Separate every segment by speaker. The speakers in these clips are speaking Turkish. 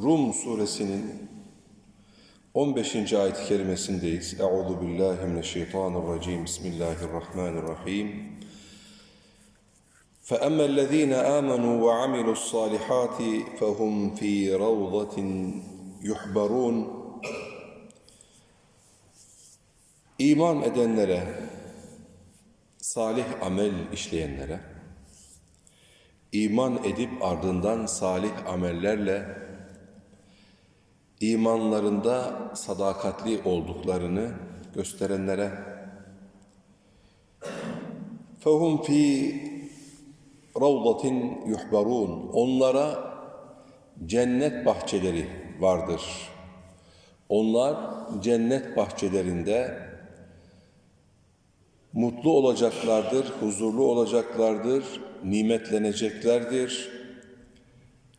Speaker 1: Rum suresinin 15. ayet-i kerimesindeyiz. Euzu billahi mineşşeytanirracim. Bismillahirrahmanirrahim. فأما الذين آمنوا وعملوا الصالحات فهم في روضة يحبرون İman edenlere, salih amel işleyenlere, iman edip ardından salih amellerle imanlarında sadakatli olduklarını gösterenlere فَهُمْ فِي ravdatin yuhbarun. Onlara cennet bahçeleri vardır. Onlar cennet bahçelerinde mutlu olacaklardır, huzurlu olacaklardır, nimetleneceklerdir.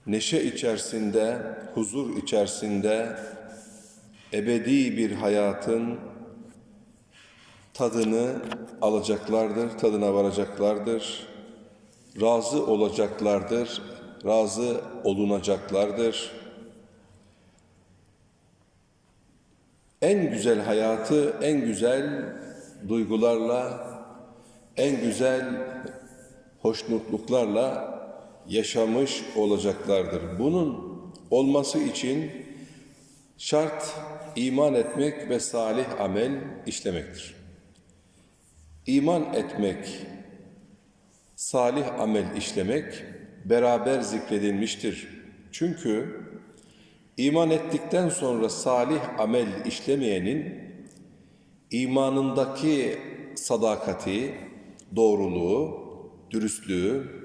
Speaker 1: Neşe içerisinde, huzur içerisinde ebedi bir hayatın tadını alacaklardır, tadına varacaklardır. Razı olacaklardır, razı olunacaklardır. En güzel hayatı, en güzel duygularla, en güzel hoşnutluklarla yaşamış olacaklardır. Bunun olması için şart iman etmek ve salih amel işlemektir. İman etmek, salih amel işlemek beraber zikredilmiştir. Çünkü iman ettikten sonra salih amel işlemeyenin imanındaki sadakati, doğruluğu, dürüstlüğü,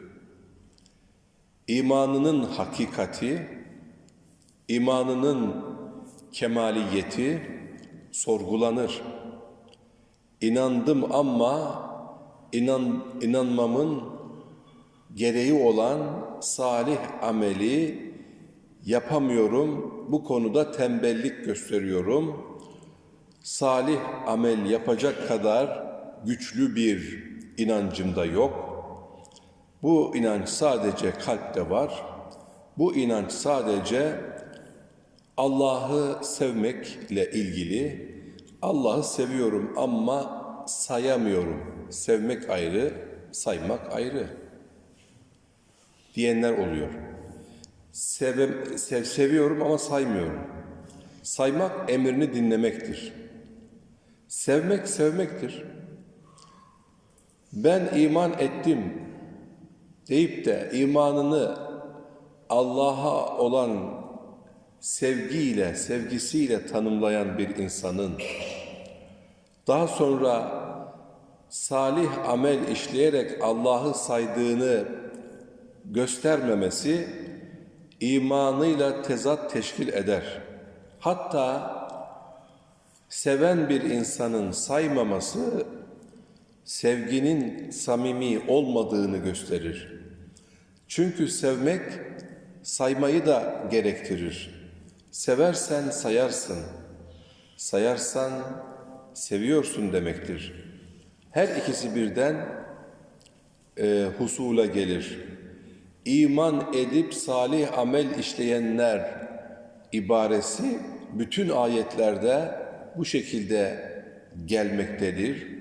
Speaker 1: imanının hakikati, imanının kemaliyeti sorgulanır. İnandım ama inan, inanmamın gereği olan salih ameli yapamıyorum. Bu konuda tembellik gösteriyorum. Salih amel yapacak kadar güçlü bir inancım da yok. Bu inanç sadece kalpte var. Bu inanç sadece Allah'ı sevmekle ilgili. Allah'ı seviyorum ama sayamıyorum. Sevmek ayrı, saymak ayrı diyenler oluyor. Seve, sev, seviyorum ama saymıyorum. Saymak emrini dinlemektir. Sevmek sevmektir. Ben iman ettim deyip de imanını Allah'a olan sevgiyle, sevgisiyle tanımlayan bir insanın daha sonra salih amel işleyerek Allah'ı saydığını göstermemesi imanıyla tezat teşkil eder. Hatta seven bir insanın saymaması sevginin samimi olmadığını gösterir. Çünkü sevmek saymayı da gerektirir. Seversen sayarsın. Sayarsan seviyorsun demektir. Her ikisi birden e, husula gelir. İman edip salih amel işleyenler ibaresi bütün ayetlerde bu şekilde gelmektedir.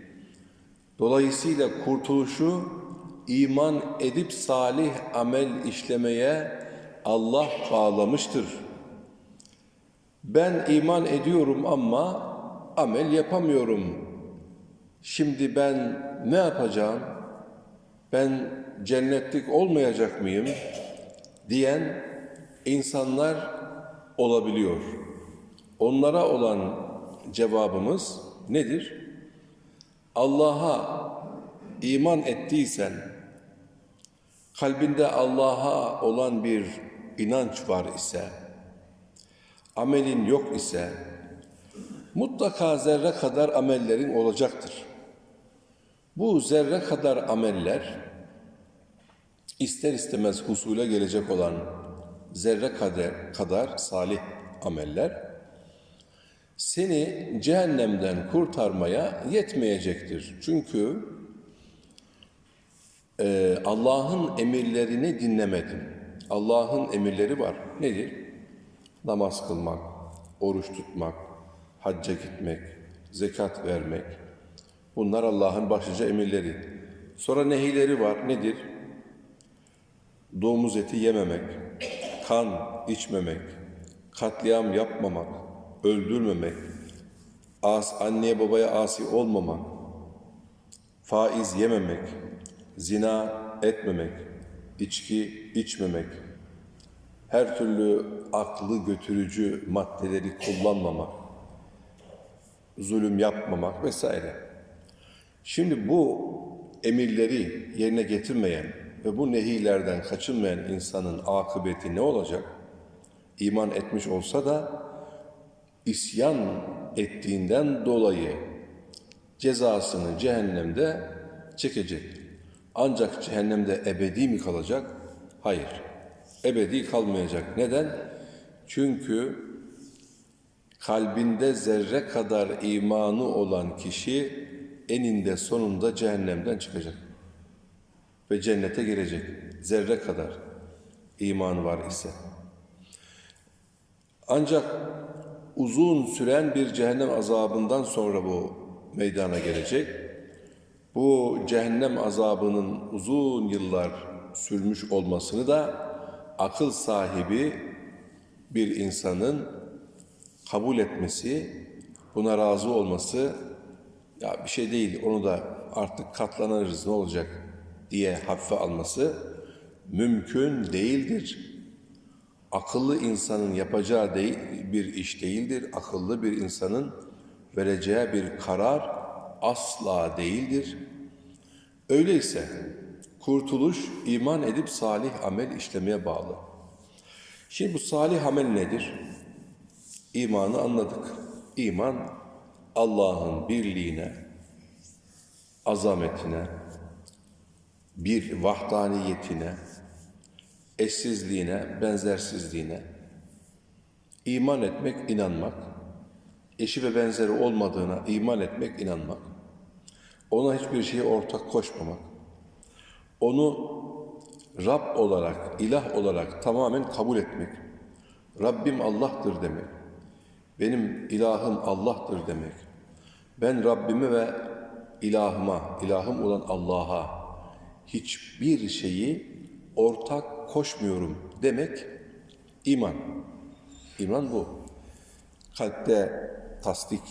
Speaker 1: Dolayısıyla kurtuluşu iman edip salih amel işlemeye Allah bağlamıştır. Ben iman ediyorum ama amel yapamıyorum. Şimdi ben ne yapacağım? Ben cennetlik olmayacak mıyım? diyen insanlar olabiliyor. Onlara olan cevabımız nedir? Allah'a iman ettiysen, kalbinde Allah'a olan bir inanç var ise, amelin yok ise, mutlaka zerre kadar amellerin olacaktır. Bu zerre kadar ameller, ister istemez husule gelecek olan zerre kadar, kadar salih ameller, seni cehennemden kurtarmaya yetmeyecektir. Çünkü e, Allah'ın emirlerini dinlemedin. Allah'ın emirleri var. Nedir? Namaz kılmak, oruç tutmak, hacca gitmek, zekat vermek. Bunlar Allah'ın başlıca emirleri. Sonra nehileri var. Nedir? Domuz eti yememek, kan içmemek, katliam yapmamak, öldürmemek, as, anneye babaya asi olmamak, faiz yememek, zina etmemek, içki içmemek, her türlü aklı götürücü maddeleri kullanmamak, zulüm yapmamak vesaire. Şimdi bu emirleri yerine getirmeyen ve bu nehilerden kaçınmayan insanın akıbeti ne olacak? İman etmiş olsa da isyan ettiğinden dolayı cezasını cehennemde çekecek. Ancak cehennemde ebedi mi kalacak? Hayır. Ebedi kalmayacak. Neden? Çünkü kalbinde zerre kadar imanı olan kişi eninde sonunda cehennemden çıkacak. Ve cennete girecek. Zerre kadar imanı var ise. Ancak uzun süren bir cehennem azabından sonra bu meydana gelecek. Bu cehennem azabının uzun yıllar sürmüş olmasını da akıl sahibi bir insanın kabul etmesi, buna razı olması ya bir şey değil onu da artık katlanırız ne olacak diye hafife alması mümkün değildir. Akıllı insanın yapacağı değil, bir iş değildir. Akıllı bir insanın vereceği bir karar asla değildir. Öyleyse kurtuluş iman edip salih amel işlemeye bağlı. Şimdi bu salih amel nedir? İmanı anladık. İman Allah'ın birliğine, azametine, bir vahdaniyetine, eşsizliğine, benzersizliğine. İman etmek, inanmak, eşi ve benzeri olmadığına iman etmek, inanmak, ona hiçbir şeye ortak koşmamak, onu Rab olarak, ilah olarak tamamen kabul etmek, Rabbim Allah'tır demek, benim ilahım Allah'tır demek, ben Rabbimi ve ilahıma, ilahım olan Allah'a hiçbir şeyi ortak koşmuyorum demek iman. İman bu. Kalpte tasdik,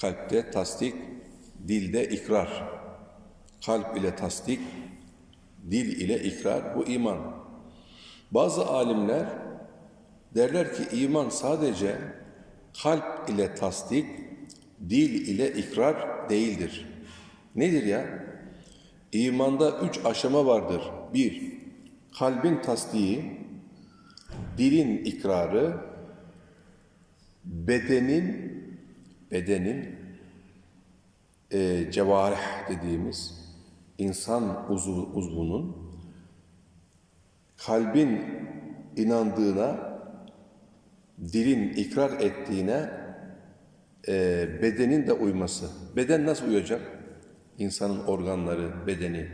Speaker 1: kalpte tasdik, dilde ikrar. Kalp ile tasdik, dil ile ikrar bu iman. Bazı alimler derler ki iman sadece kalp ile tasdik, dil ile ikrar değildir. Nedir ya? İmanda üç aşama vardır. Bir, kalbin tasdiği, dilin ikrarı, bedenin bedenin e, cevarih dediğimiz insan uzvu, uzvunun kalbin inandığına, dilin ikrar ettiğine e, bedenin de uyması. Beden nasıl uyacak? İnsanın organları, bedeni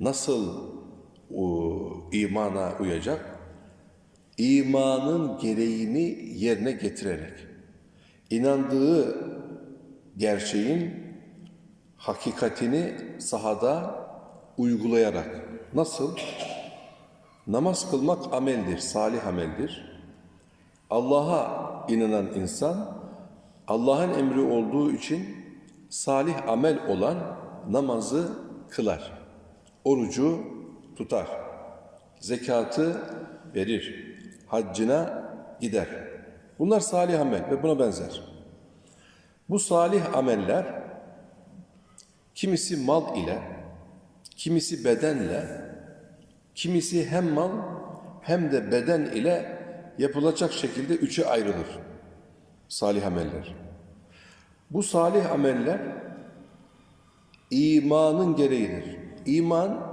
Speaker 1: nasıl imana uyacak? İmanın gereğini yerine getirerek, inandığı gerçeğin hakikatini sahada uygulayarak. Nasıl? Namaz kılmak ameldir, salih ameldir. Allah'a inanan insan, Allah'ın emri olduğu için salih amel olan namazı kılar. Orucu tutar. Zekatı verir. Haccına gider. Bunlar salih amel ve buna benzer. Bu salih ameller kimisi mal ile, kimisi bedenle, Kimisi hem mal hem de beden ile yapılacak şekilde üçe ayrılır. Salih ameller. Bu salih ameller imanın gereğidir. İman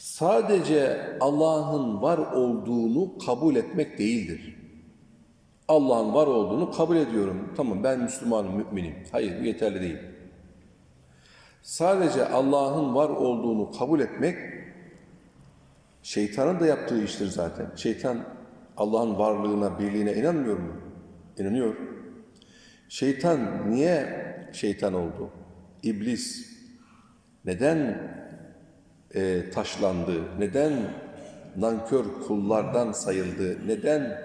Speaker 1: sadece Allah'ın var olduğunu kabul etmek değildir. Allah'ın var olduğunu kabul ediyorum. Tamam ben Müslümanım, müminim. Hayır bu yeterli değil. Sadece Allah'ın var olduğunu kabul etmek şeytanın da yaptığı iştir zaten. Şeytan Allah'ın varlığına, birliğine inanmıyor mu? İnanıyor. Şeytan niye şeytan oldu? İblis neden e, taşlandı? Neden nankör kullardan sayıldı? Neden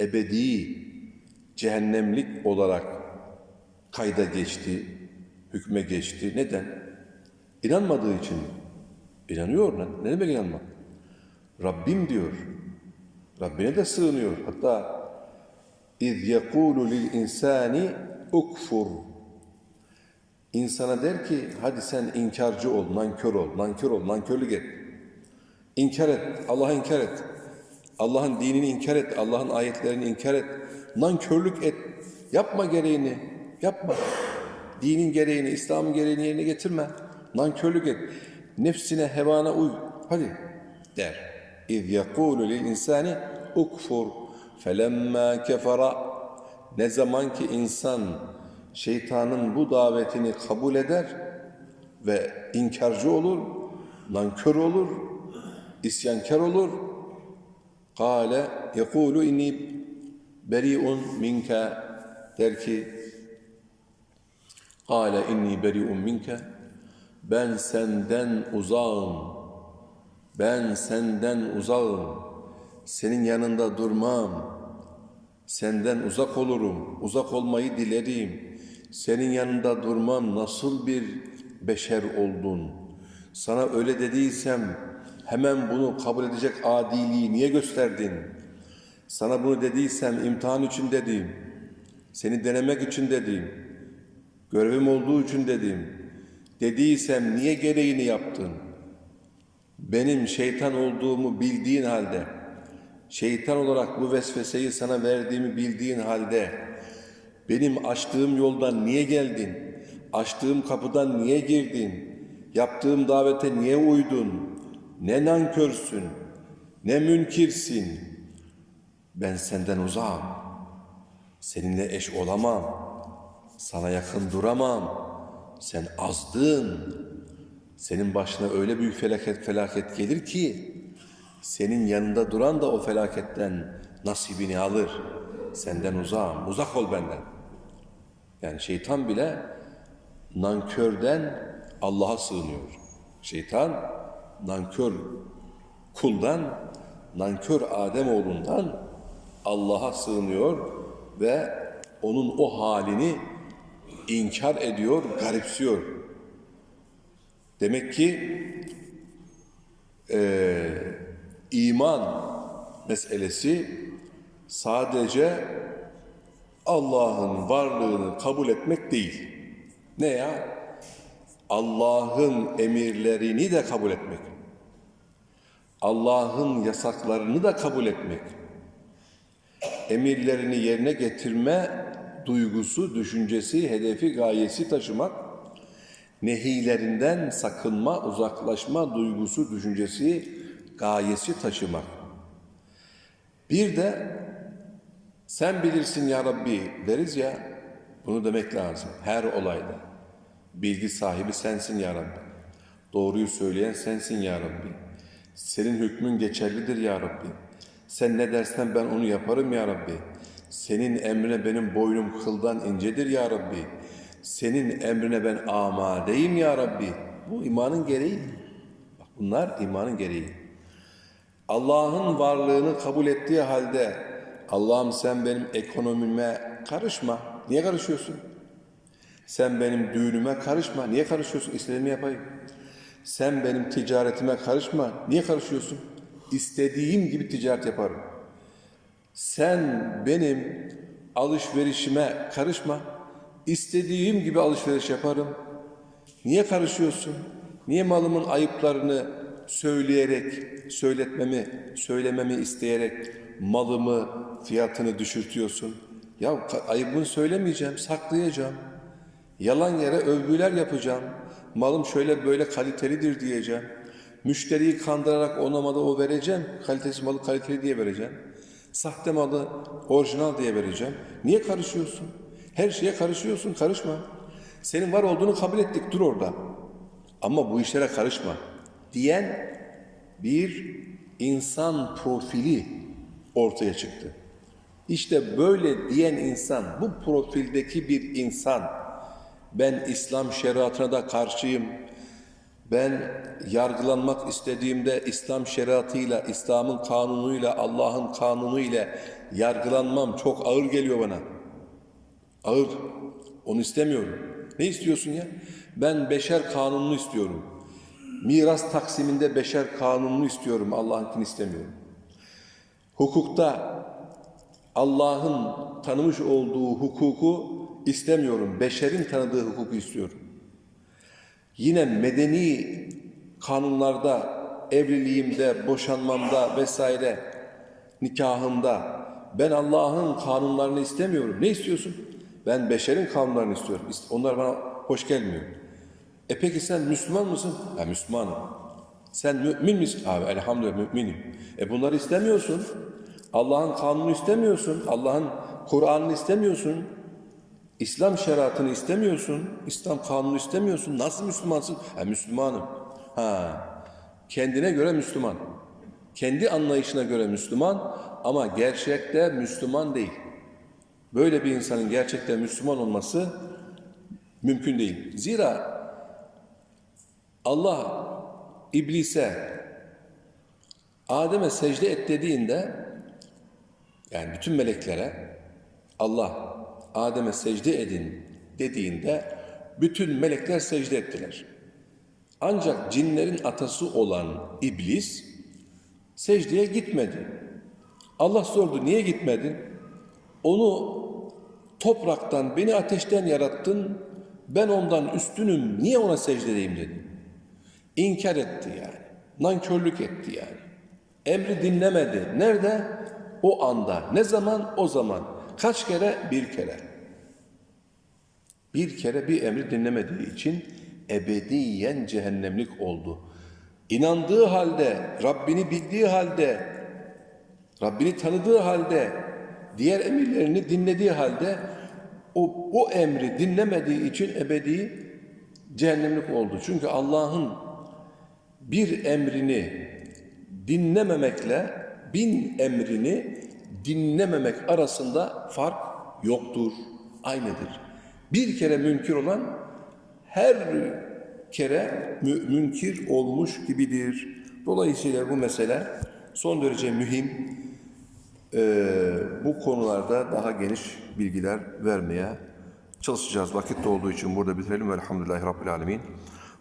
Speaker 1: ebedi cehennemlik olarak kayda geçti, hükme geçti? Neden? İnanmadığı için. İnanıyor. Ne, demek inanmak? Rabbim diyor. Rabbine de sığınıyor. Hatta yekulu lil insani ukfur. İnsana der ki hadi sen inkarcı ol, nankör ol, nankör ol, nankörlük et. İnkar et, Allah'ı inkar et. Allah'ın dinini inkar et, Allah'ın ayetlerini inkar et. Nankörlük et. Yapma gereğini, yapma. Dinin gereğini, İslam'ın gereğini yerine getirme. Nankörlük et. Nefsine, hevana uy. Hadi der. İz yekulu lil insani ukfur. Felemma kefara. Ne zaman ki insan şeytanın bu davetini kabul eder ve inkarcı olur, nankör olur, isyankar olur. Kale yekulu inni beri'un minke der ki Kale inni beri'un minke ben senden uzağım. Ben senden uzağım. Senin yanında durmam. Senden uzak olurum. Uzak olmayı dilerim. Senin yanında durmam nasıl bir beşer oldun? Sana öyle dediysem hemen bunu kabul edecek adiliği niye gösterdin? Sana bunu dediysem imtihan için dedim. Seni denemek için dedim. Görevim olduğu için dedim. Dediysem niye gereğini yaptın? Benim şeytan olduğumu bildiğin halde, şeytan olarak bu vesveseyi sana verdiğimi bildiğin halde, benim açtığım yoldan niye geldin? Açtığım kapıdan niye girdin? Yaptığım davete niye uydun? Ne nankörsün, ne münkirsin. Ben senden uzağım. Seninle eş olamam. Sana yakın duramam. Sen azdın. Senin başına öyle büyük felaket felaket gelir ki senin yanında duran da o felaketten nasibini alır. Senden uzağım. Uzak ol benden. Yani şeytan bile nankörden Allah'a sığınıyor. Şeytan nankör kuldan, nankör Adem oğlundan Allah'a sığınıyor ve onun o halini inkar ediyor, garipsiyor. Demek ki eee, iman meselesi sadece Allah'ın varlığını kabul etmek değil. Ne ya? Allah'ın emirlerini de kabul etmek. Allah'ın yasaklarını da kabul etmek. Emirlerini yerine getirme duygusu, düşüncesi, hedefi, gayesi taşımak. Nehilerinden sakınma, uzaklaşma duygusu, düşüncesi, gayesi taşımak. Bir de sen bilirsin ya Rabbi deriz ya, bunu demek lazım her olayda. Bilgi sahibi sensin ya Rabbi. Doğruyu söyleyen sensin ya Rabbi. Senin hükmün geçerlidir ya Rabbi. Sen ne dersen ben onu yaparım ya Rabbi. Senin emrine benim boynum kıldan incedir ya Rabbi. Senin emrine ben amadeyim ya Rabbi. Bu imanın gereği. Bak bunlar imanın gereği. Allah'ın varlığını kabul ettiği halde Allah'ım sen benim ekonomime karışma. Niye karışıyorsun? Sen benim düğünüme karışma. Niye karışıyorsun? İstediğimi yapayım. Sen benim ticaretime karışma. Niye karışıyorsun? İstediğim gibi ticaret yaparım. Sen benim alışverişime karışma. İstediğim gibi alışveriş yaparım. Niye karışıyorsun? Niye malımın ayıplarını söyleyerek, söyletmemi, söylememi isteyerek malımı, fiyatını düşürtüyorsun. Ya ayıbını söylemeyeceğim, saklayacağım. Yalan yere övgüler yapacağım. Malım şöyle böyle kalitelidir diyeceğim. Müşteriyi kandırarak ona malı o vereceğim. Kalitesiz malı kaliteli diye vereceğim. Sahte malı orijinal diye vereceğim. Niye karışıyorsun? Her şeye karışıyorsun, karışma. Senin var olduğunu kabul ettik, dur orada. Ama bu işlere karışma diyen bir insan profili ortaya çıktı. İşte böyle diyen insan, bu profildeki bir insan, ben İslam şeriatına da karşıyım, ben yargılanmak istediğimde İslam şeriatıyla, İslam'ın kanunuyla, Allah'ın kanunuyla yargılanmam çok ağır geliyor bana. Ağır. Onu istemiyorum. Ne istiyorsun ya? Ben beşer kanununu istiyorum. Miras taksiminde beşer kanununu istiyorum. Allah'ınkini istemiyorum. Hukukta Allah'ın tanımış olduğu hukuku istemiyorum. Beşerin tanıdığı hukuku istiyorum. Yine medeni kanunlarda, evliliğimde, boşanmamda vesaire, nikahımda ben Allah'ın kanunlarını istemiyorum. Ne istiyorsun? Ben beşerin kanunlarını istiyorum. İst- Onlar bana hoş gelmiyor. E peki sen Müslüman mısın? Ha Müslümanım. Sen mümin misin? Abi elhamdülillah müminim. E bunları istemiyorsun. Allah'ın kanunu istemiyorsun. Allah'ın Kur'an'ını istemiyorsun. İslam şeriatını istemiyorsun. İslam kanunu istemiyorsun. Nasıl Müslümansın? Ha Müslümanım. Ha. Kendine göre Müslüman. Kendi anlayışına göre Müslüman ama gerçekte Müslüman değil. Böyle bir insanın gerçekten Müslüman olması mümkün değil. Zira Allah iblise Adem'e secde et dediğinde yani bütün meleklere Allah Adem'e secde edin dediğinde bütün melekler secde ettiler. Ancak cinlerin atası olan iblis secdeye gitmedi. Allah sordu niye gitmedin? Onu topraktan, beni ateşten yarattın, ben ondan üstünüm, niye ona secde edeyim dedi. İnkar etti yani, nankörlük etti yani. Emri dinlemedi. Nerede? O anda. Ne zaman? O zaman. Kaç kere? Bir kere. Bir kere bir emri dinlemediği için ebediyen cehennemlik oldu. İnandığı halde, Rabbini bildiği halde, Rabbini tanıdığı halde, diğer emirlerini dinlediği halde o, o emri dinlemediği için ebedi cehennemlik oldu. Çünkü Allah'ın bir emrini dinlememekle bin emrini dinlememek arasında fark yoktur, aynıdır. Bir kere münkir olan her kere mü- münkir olmuş gibidir. Dolayısıyla bu mesele son derece mühim. Ee, bu konularda daha geniş bilgiler vermeye çalışacağız. Vakit olduğu için burada bitirelim. Velhamdülillahi Rabbil Alemin.